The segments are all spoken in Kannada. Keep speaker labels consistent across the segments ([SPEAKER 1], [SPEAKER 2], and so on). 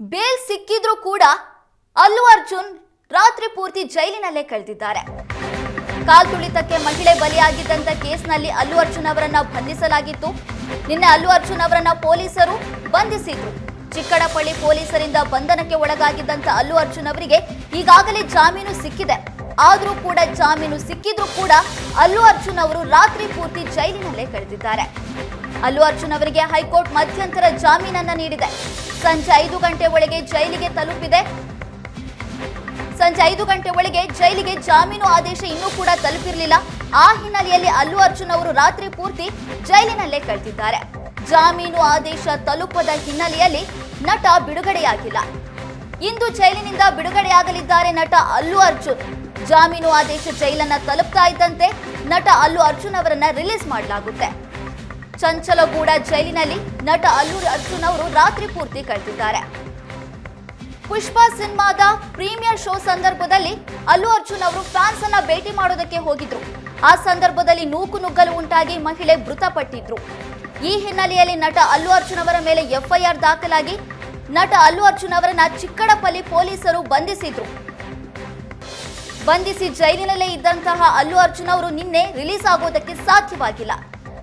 [SPEAKER 1] ಬೇಲ್ ಸಿಕ್ಕಿದ್ರೂ ಕೂಡ ಅಲ್ಲು ಅರ್ಜುನ್ ರಾತ್ರಿ ಪೂರ್ತಿ ಜೈಲಿನಲ್ಲೇ ಕಳೆದಿದ್ದಾರೆ. ಕಾಲ್ತುಳಿತಕ್ಕೆ ಮಹಿಳೆ ಬಲಿಯಾಗಿದ್ದಂತ ಕೇಸ್ನಲ್ಲಿ ಅಲ್ಲು ಅರ್ಜುನ್ ಅವರನ್ನ ಬಂಧಿಸಲಾಗಿತ್ತು. ನಿನ್ನೆ ಅಲ್ಲು ಅರ್ಜುನ್ ಅವರನ್ನ ಪೊಲೀಸರು ಬಂಧಿಸಿದ್ರು. ಚಿಕ್ಕಡಪಳ್ಳಿ ಪೊಲೀಸರಿಂದ ಬಂಧನಕ್ಕೆ ಒಳಗಾಗಿದ್ದಂತ ಅಲ್ಲು ಅರ್ಜುನ್ ಅವರಿಗೆ ಈಗಾಗಲೇ ಜಾಮೀನು ಸಿಕ್ಕಿದೆ. ಆದರೂ ಕೂಡ ಜಾಮೀನು ಸಿಕ್ಕಿದ್ರೂ ಕೂಡ ಅಲ್ಲು ಅರ್ಜುನ್ ಅವರು ರಾತ್ರಿ ಪೂರ್ತಿ ಜೈಲಿನಲ್ಲೇ ಕಳೆದಿದ್ದಾರೆ. ಅಲ್ಲು ಅರ್ಜುನ್ ಅವರಿಗೆ ಹೈಕೋರ್ಟ್ ಮಧ್ಯಂತರ ಜಾಮೀನನ್ನ ನೀಡಿದೆ. ಸಂಜೆ ಐದು ಗಂಟೆ ಒಳಗೆ ಜೈಲಿಗೆ ತಲುಪಿದೆ. ಸಂಜೆ ಐದು ಗಂಟೆ ಒಳಗೆ ಜೈಲಿಗೆ ಜಾಮೀನು ಆದೇಶ ಇನ್ನೂ ಕೂಡ ತಲುಪಿರಲಿಲ್ಲ. ಆ ಹಿನ್ನೆಲೆಯಲ್ಲಿ ಅಲ್ಲು ಅರ್ಜುನ್ ಅವರು ರಾತ್ರಿ ಪೂರ್ತಿ ಜೈಲಿನಲ್ಲೇ ಕಳೆದಿದ್ದಾರೆ. ಜಾಮೀನು ಆದೇಶ ತಲುಪದ ಹಿನ್ನೆಲೆಯಲ್ಲಿ ನಟ ಬಿಡುಗಡೆಯಾಗಿಲ್ಲ. ಇಂದು ಜೈಲಿನಿಂದ ಬಿಡುಗಡೆಯಾಗಲಿದ್ದಾರೆ ನಟ ಅಲ್ಲು ಅರ್ಜುನ್. ಜಾಮೀನು ಆದೇಶ ಜೈಲನ್ನ ತಲುಪ್ತಾ ಇದ್ದಂತೆ ನಟ ಅಲ್ಲು ಅರ್ಜುನ್ ಅವರನ್ನ ರಿಲೀಸ್ ಮಾಡಲಾಗುತ್ತೆ. ಚಂಚಲಗೂಡ ಜೈಲಿನಲ್ಲಿ ನಟ ಅಲ್ಲೂರಿ ಅರ್ಜುನ್ ಅವರು ರಾತ್ರಿ ಪೂರ್ತಿ ಕಳೆದಿದ್ದಾರೆ. ಪುಷ್ಪ ಸಿನಿಮಾದ ಪ್ರೀಮಿಯರ್ ಶೋ ಸಂದರ್ಭದಲ್ಲಿ ಅಲ್ಲು ಅರ್ಜುನ್ ಅವರು ಫ್ಯಾನ್ಸ್ ಅನ್ನ ಭೇಟಿ ಮಾಡೋದಕ್ಕೆ ಹೋಗಿದ್ರು. ಆ ಸಂದರ್ಭದಲ್ಲಿ ನೂಕು ನುಗ್ಗಲು ಉಂಟಾಗಿ ಮಹಿಳೆ ಮೃತಪಟ್ಟಿದ್ರು. ಈ ಹಿನ್ನೆಲೆಯಲ್ಲಿ ನಟ ಅಲ್ಲು ಅರ್ಜುನ್ ಅವರ ಮೇಲೆ ಎಫ್ಐಆರ್ ದಾಖಲಾಗಿ ನಟ ಅಲ್ಲು ಅರ್ಜುನ್ ಅವರನ್ನ ಚಿಕ್ಕಡಪಲ್ಲಿ ಪೊಲೀಸರು ಬಂಧಿಸಿದ್ರು. ಬಂಧಿಸಿ ಜೈಲಿನಲ್ಲೇ ಇದ್ದಂತಹ ಅಲ್ಲು ಅರ್ಜುನ್ ಅವರು ನಿನ್ನೆ ರಿಲೀಸ್ ಆಗೋದಕ್ಕೆ ಸಾಧ್ಯವಾಗಿಲ್ಲ.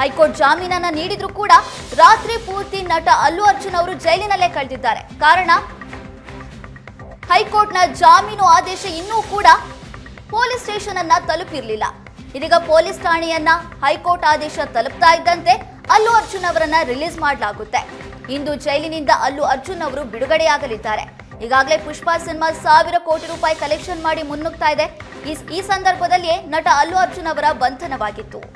[SPEAKER 1] ಹೈಕೋರ್ಟ್ ಜಾಮೀನನ್ನ ನೀಡಿದ್ರು ಕೂಡ ರಾತ್ರಿ ಪೂರ್ತಿ ನಟ ಅಲ್ಲು ಅರ್ಜುನ್ ಅವರು ಜೈಲಿನಲ್ಲೇ ಕಳೆದಿದ್ದಾರೆ. ಕಾರಣ, ಹೈಕೋರ್ಟ್ನ ಜಾಮೀನು ಆದೇಶ ಇನ್ನೂ ಕೂಡ ಪೊಲೀಸ್ ಸ್ಟೇಷನ್ ಅನ್ನ ತಲುಪಿರಲಿಲ್ಲ. ಇದೀಗ ಪೊಲೀಸ್ ಠಾಣೆಯನ್ನ ಹೈಕೋರ್ಟ್ ಆದೇಶ ತಲುಪ್ತಾ ಇದ್ದಂತೆ ಅಲ್ಲು ಅರ್ಜುನ್ ಅವರನ್ನ ರಿಲೀಸ್ ಮಾಡಲಾಗುತ್ತೆ. ಇಂದು ಜೈಲಿನಿಂದ ಅಲ್ಲು ಅರ್ಜುನ್ ಅವರು ಬಿಡುಗಡೆಯಾಗಲಿದ್ದಾರೆ. ಈಗಾಗಲೇ ಪುಷ್ಪ ಸಿನಿಮಾ ಸಾವಿರ ಕೋಟಿ ರೂಪಾಯಿ ಕಲೆಕ್ಷನ್ ಮಾಡಿ ಮುನ್ನುಗ್ತಾ ಇದೆ. ಈ- ಸಂದರ್ಭದಲ್ಲಿಯೇ ನಟ ಅಲ್ಲು ಅರ್ಜುನ್ ಅವರ ಬಂಧನವಾಗಿತ್ತು.